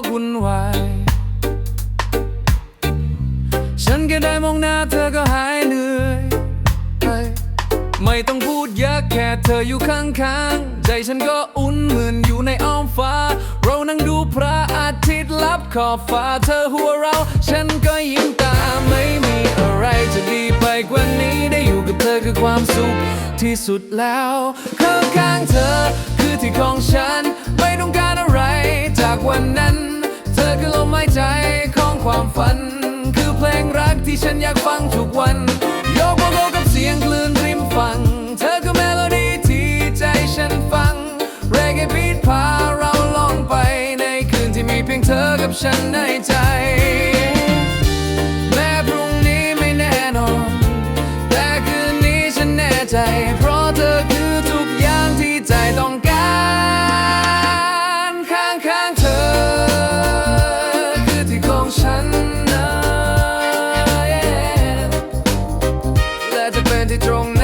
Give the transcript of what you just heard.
กวุ่นวาย ฉันแค่ได้มองหน้าเธอก็หายเหนื่อยไปไม่ต้องพูดเยอะแค่เธออยู่ข้างๆ ใจฉันก็อุ่นเหมือนอยู่ในอ้อมฟ้า เรานั่งดูพระอาทิตย์ลับขอบฟ้าเธอหัวเรา ฉันก็ยิ้มตาไม่มีอะไรจะดีไปกว่านี้ได้อยู่กับเธอคือความสุขที่สุดแล้วข้างๆเธอ วันนั้น เธอคือลมหายใจของความฝัน คือเพลงรักที่ฉันอยากฟังทุกวัน โยกโมโกกับเสียงคลื่นริมฝั่งเธอคือเมโลดี้ที่ใจฉันฟัง เรเกบีทพาเราล่องไปในคืนที่มีเพียงเธอกับฉันในใจ the drum